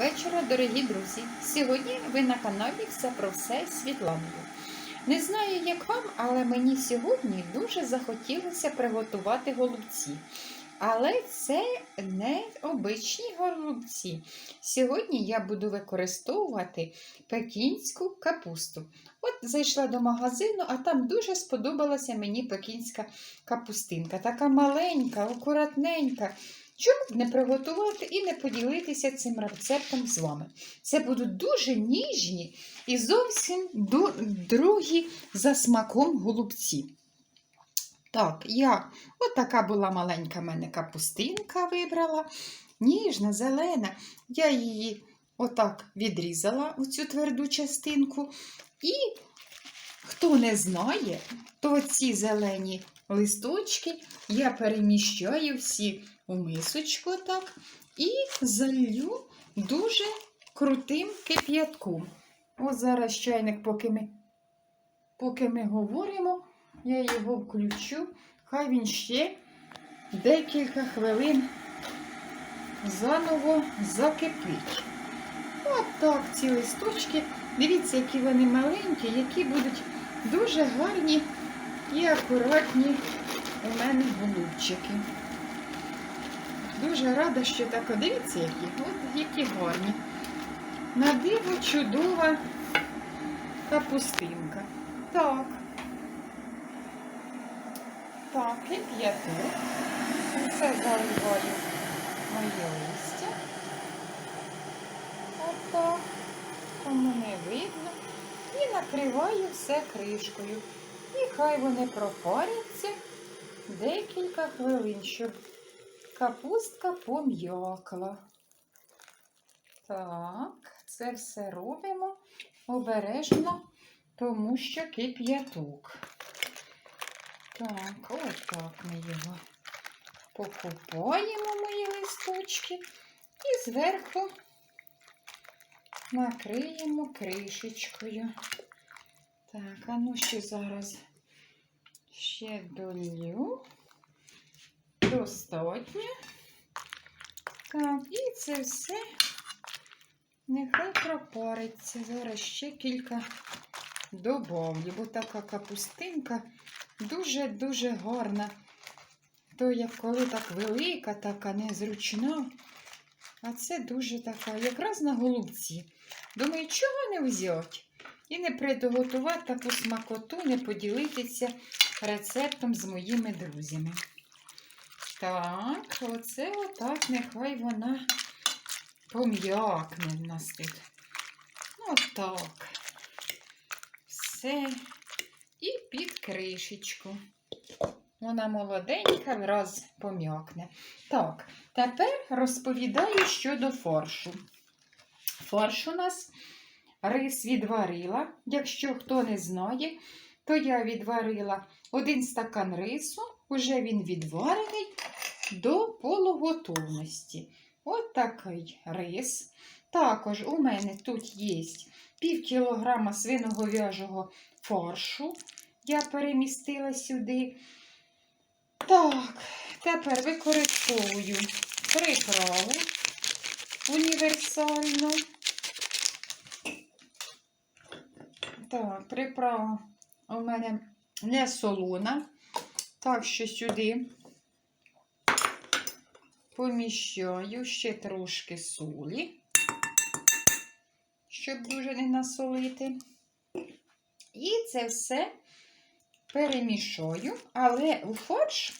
вечора, дорогі друзі! Сьогодні ви на каналі Все про все з Світланою. Не знаю, як вам, але мені сьогодні дуже захотілося приготувати голубці. Але це не обичні голубці. Сьогодні я буду використовувати пекінську капусту. От зайшла до магазину, а там дуже сподобалася мені пекінська капустинка. Така маленька, акуратненька. Чому б не приготувати і не поділитися цим рецептом з вами? Це будуть дуже ніжні і зовсім другі за смаком голубці. Так, я от така була маленька мене капустинка вибрала, ніжна, зелена. Я її отак відрізала у цю тверду частинку. І хто не знає, то ці зелені листочки я переміщаю всі у мисочку так і залью дуже крутим кип'ятком. Ось зараз чайник, поки ми, поки ми говоримо, я його включу. Хай він ще декілька хвилин заново закипить. От так ці листочки. Дивіться, які вони маленькі, які будуть дуже гарні і акуратні у мене голубчики. Дуже рада, що так, дивіться, які, от які гарні. На диво чудова капустинка. Так. Так, кип'яток. Це заливаю моє листя. Отак. Кому не видно. І накриваю все кришкою. І хай вони пропаряться декілька хвилин, щоб капустка пом'якла. Так, це все робимо обережно, тому що кип'яток. Так, отак ми його покупаємо, мої листочки, і зверху накриємо кришечкою. Так, а ну ще зараз ще долью. Достатньо. Так, і це все нехай пропариться. Зараз ще кілька добавлю, бо така капустинка дуже-дуже гарна. То як коли так велика, така незручна. А це дуже така, якраз на голубці. Думаю, чого не взяти? І не приготувати таку смакоту, не поділитися рецептом з моїми друзями. Так, оце отак, нехай вона пом'якне в нас тут. Отак. Все. І під кришечку. Вона молоденька, враз пом'якне. Так, тепер розповідаю щодо фаршу. Фарш у нас рис відварила. Якщо хто не знає, то я відварила один стакан рису, уже він відварений до полуготовності. От такий рис. Також у мене тут є пів кілограма свиноговяжого фаршу. Я перемістила сюди. Так, тепер використовую приправу універсальну. Так, приправа у мене не солона. Так що сюди поміщаю ще трошки солі, щоб дуже не насолити. І це все перемішаю, але у фарш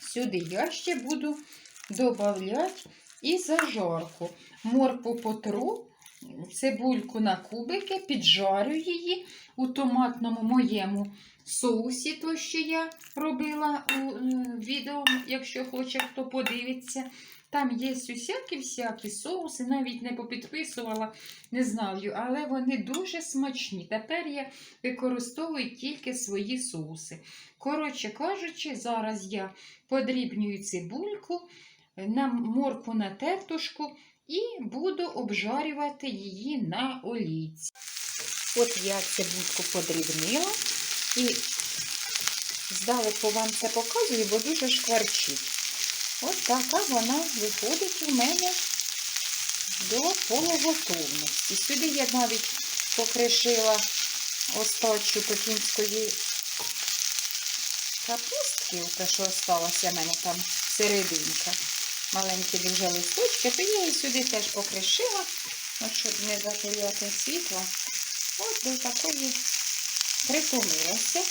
сюди я ще буду додавати і зажарку. Моркву потру, цибульку на кубики, піджарю її у томатному моєму соусі, то що я робила у е, відео, якщо хоче хто подивиться. Там є усякі-всякі соуси, навіть не попідписувала, не знаю, але вони дуже смачні. Тепер я використовую тільки свої соуси. Коротше кажучи, зараз я подрібнюю цибульку, на морку на тертушку і буду обжарювати її на олійці. От я цибульку подрібнила і здалеку вам це показую, бо дуже шкварчить. Ось така вона виходить у мене до полуготовності. Сюди я навіть покришила остачу пекінської капустки, те, що осталося в мене там серединка. Маленькі дуже листочки, то я її сюди теж покришила, от щоб не затеряти світло. От до такої притомилася.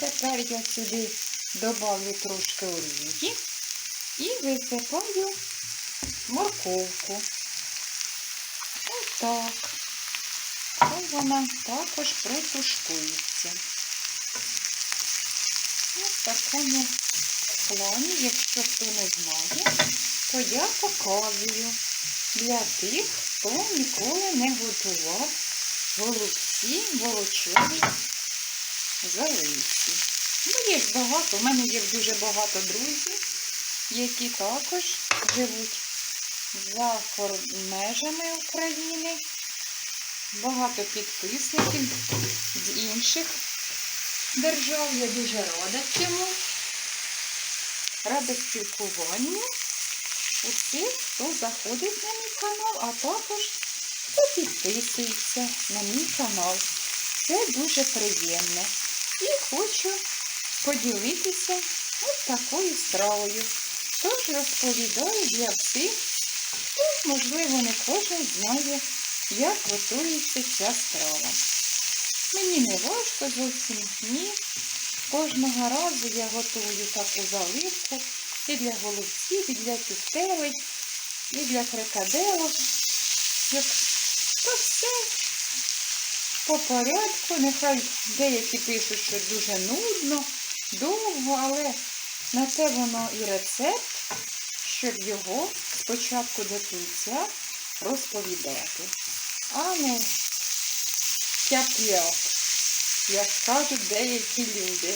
Тепер я сюди добавлю трошки олії і висипаю морковку. Отак. Ось вона також протушкується. Ось в такому плані, якщо хто не знає, то я показую для тих, хто ніколи не готував голубці волочові заливці. Ну, є багато, у мене є дуже багато друзів, які також живуть за межами України. Багато підписників з інших держав. Я дуже рада цьому. Рада спілкуванню усіх, хто заходить на мій канал, а також хто підписується на мій канал. Це дуже приємно. І хочу поділитися ось такою стравою. Тож розповідаю для всіх, хто, можливо, не кожен знає, як готується ця страва. Мені не важко зовсім ні. Кожного разу я готую таку заливку і для голубців, і для тістелей, і для фрикаделок. Як то все по порядку. Нехай деякі пишуть, що дуже нудно, довго, але на те воно і рецепт, щоб його спочатку до кінця розповідати. А не тяп-ляп, як кажуть деякі люди.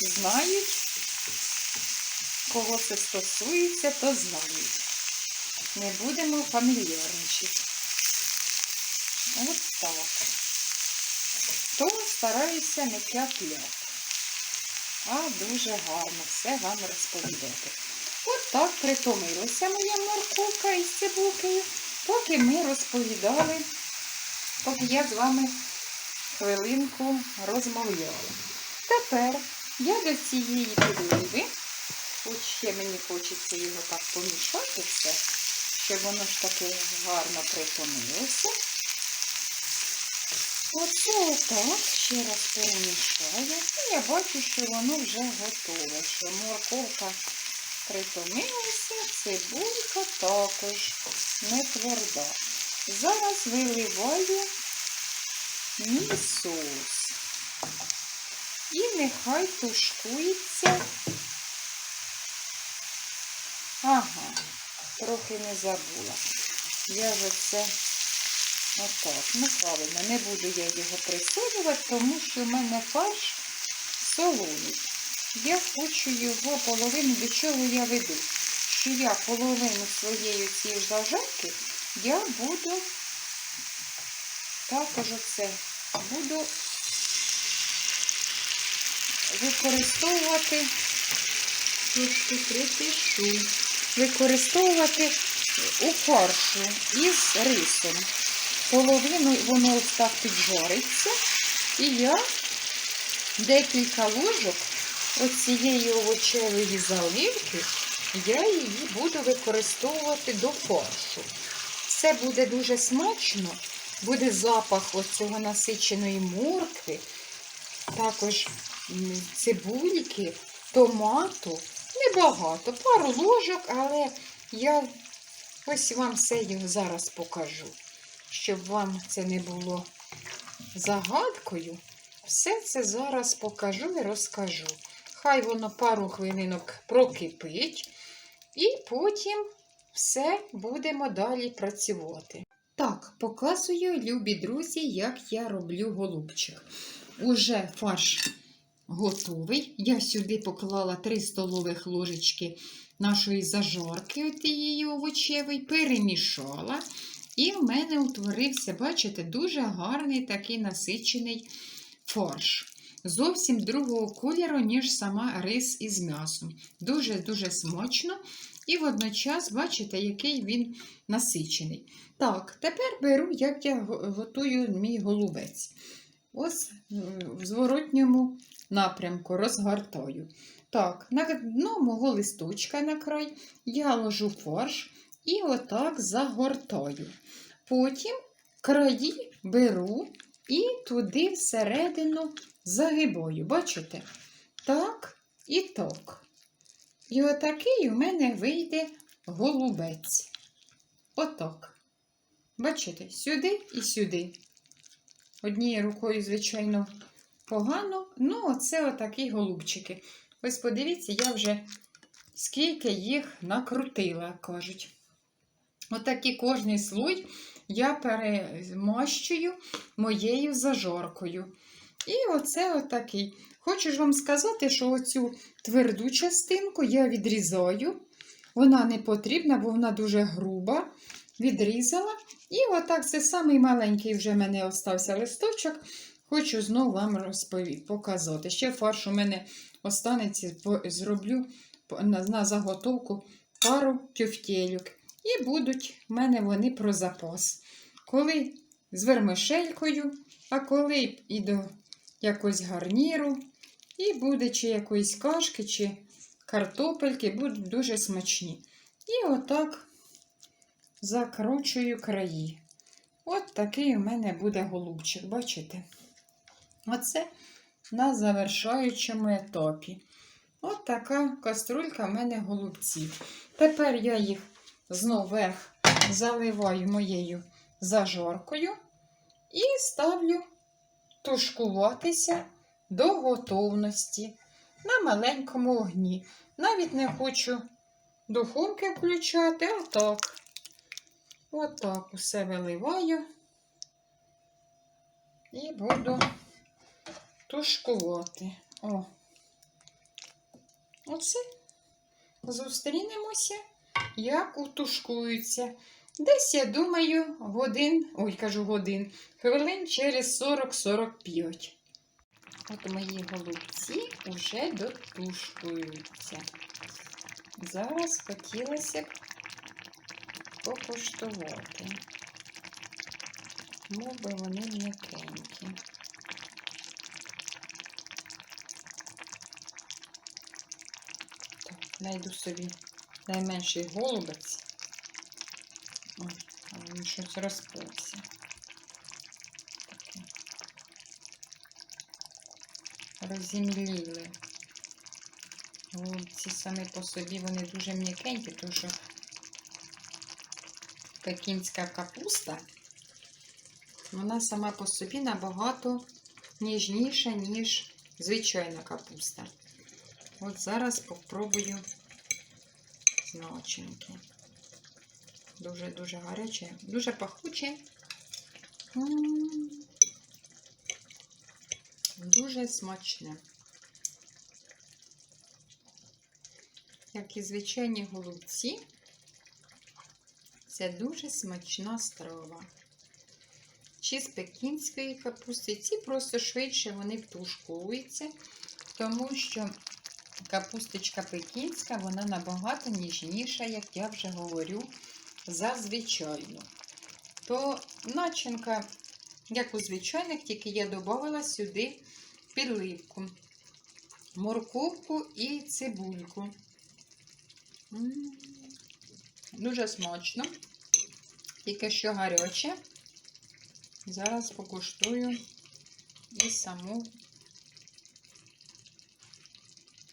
Знають, кого це стосується, то знають. Не будемо фамільярничати. От так. То стараюся не тяп-ляп, а дуже гарно все вам розповідати. От так притомилася моя морковка із цибулкою, поки ми розповідали, поки я з вами хвилинку розмовляла. Тепер я до цієї підливи, от ще мені хочеться його так помішати все, щоб воно ж таки гарно притомилося. Оце отак ще раз перемішаю. І я бачу, що воно вже готове, що морковка притомилася, цибулька також не тверда. Зараз виливаю мій соус. І нехай тушкується. Ага, трохи не забула. Я вже це отак. Ну, правильно, не буду я його присолювати, тому що в мене фарш солоний. Я хочу його половину, до чого я веду. Що я половину своєї цієї зажарки я буду також оце буду використовувати, трошки припишу, використовувати у фаршу із рисом. Половину воно ось так піджариться. І я декілька ложок оцієї овочевої заливки, я її буду використовувати до фаршу. Все буде дуже смачно, буде запах оцього насиченої моркви, також цибульки, томату. Небагато, пару ложок, але я ось вам все його зараз покажу. Щоб вам це не було загадкою, все це зараз покажу і розкажу. Хай воно пару хвилинок прокипить, і потім все будемо далі працювати. Так, показую, любі друзі, як я роблю голубчик. Уже фарш готовий. Я сюди поклала 3 столових ложечки нашої зажарки тієї овочевої, перемішала. І в мене утворився, бачите, дуже гарний такий насичений фарш. Зовсім другого кольору, ніж сама рис із м'ясом. Дуже-дуже смачно. і водночас бачите, який він насичений. Так, тепер беру, як я готую мій голубець. Ось е, в зворотньому напрямку розгортаю. Так, на дно мого листочка на край я ложу фарш і отак загортаю. Потім краї беру і туди всередину загибаю. Бачите? Так і так. І отакий у мене вийде голубець. Отак. Бачите, сюди і сюди. Однією рукою, звичайно, погано. Ну, оце отакі голубчики. Ось подивіться, я вже скільки їх накрутила, кажуть. Отакий кожний слой я перемащую моєю зажоркою. І оце отакий. Хочу ж вам сказати, що оцю тверду частинку я відрізаю. Вона не потрібна, бо вона дуже груба. Відрізала. І отак це самий маленький вже в мене остався листочок. Хочу знову вам розпові... показати. Ще фарш у мене останеться, зроблю на заготовку пару тюфтєлюк. І будуть в мене вони про запас. Коли з вермишелькою, а коли і до якогось гарніру, і буде чи якоїсь кашки, чи картопельки, будуть дуже смачні. І отак закручую краї. От такий у мене буде голубчик, бачите? Оце на завершаючому етапі. От така каструлька в мене голубці. Тепер я їх знов вверх заливаю моєю зажоркою і ставлю тушкуватися до готовності на маленькому огні. Навіть не хочу духовки включати, а так. Отак усе виливаю і буду тушкувати. О. Оце зустрінемося, як утушкуються. Десь, я думаю, годин, ой, кажу годин, хвилин через 40-45. От мої голубці вже дотушкуються. Зараз хотілося б покуштувати. Мов би вони м'якенькі. Знайду собі найменший голубець. Ой, він щось розпався. Таке. Розімліли. Голубці самі по собі вони дуже м'якенькі, тому що пекінська капуста, вона сама по собі набагато ніжніша, ніж звичайна капуста. От зараз спробую з начинки. Дуже-дуже гаряче, дуже пахуче. Дуже смачне. Як і звичайні голубці, це дуже смачна страва. Чи з пекінської капусти. Ці просто швидше вони втушковуються, тому що капусточка пекінська, вона набагато ніжніша, як я вже говорю, за звичайну. То начинка, як у звичайних, тільки я додавала сюди підливку, морковку і цибульку. Дуже смачно, тільки що гаряче. Зараз покуштую і саму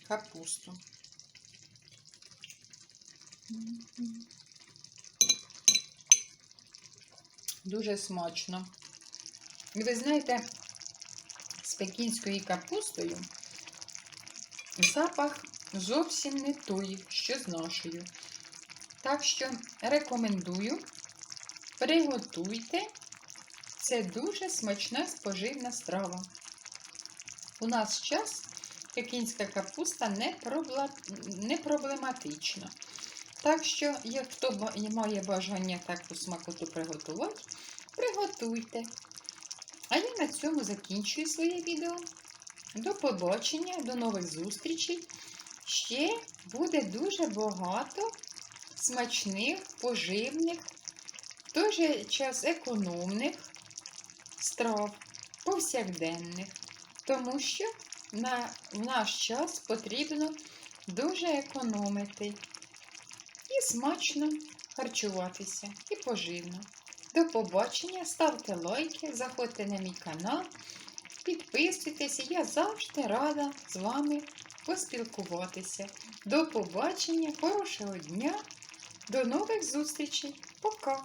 капусту. Дуже смачно. І ви знаєте, з пекінською капустою запах зовсім не той, що з нашою. Так що рекомендую, приготуйте. Це дуже смачна споживна страва. У нас час пекінська капуста не, пробла... не проблематична. Так що, як хто має бажання таку смакоту приготувати, приготуйте. А я на цьому закінчую своє відео. До побачення, до нових зустрічей. Ще буде дуже багато смачних, поживних, в той же час економних страв повсякденних, тому що на, в наш час потрібно дуже економити і смачно харчуватися, і поживно. До побачення, ставте лайки, заходьте на мій канал, підписуйтесь, я завжди рада з вами поспілкуватися. До побачення, хорошого дня, до нових зустрічей. Пока!